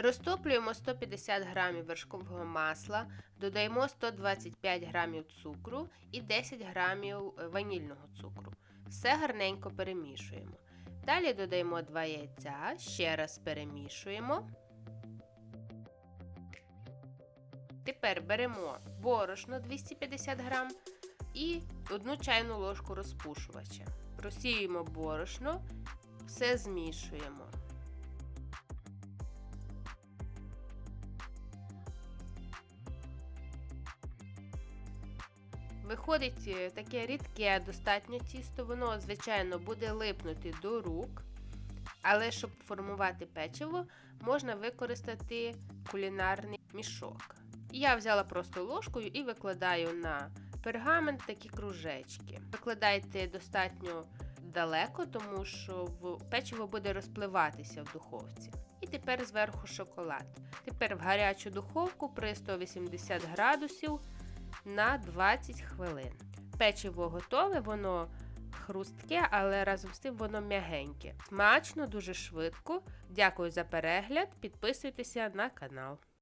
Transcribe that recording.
Розтоплюємо 150 г вершкового масла, додаємо 125 г цукру і 10 г ванільного цукру. Все гарненько перемішуємо. Далі додаємо 2 яйця, ще раз перемішуємо. Тепер беремо борошно 250 г і 1 чайну ложку розпушувача. Просіюємо борошно, все змішуємо. Виходить е, таке рідке достатньо тісто, воно, звичайно, буде липнути до рук, але щоб формувати печиво, можна використати кулінарний мішок. Я взяла просто ложкою і викладаю на пергамент такі кружечки. Викладайте достатньо далеко, тому що печиво буде розпливатися в духовці. І тепер зверху шоколад. Тепер в гарячу духовку при 180 градусів на 20 хвилин. Печиво готове, воно хрустке, але разом з тим воно м'ягеньке. Смачно, дуже швидко. Дякую за перегляд. Підписуйтеся на канал.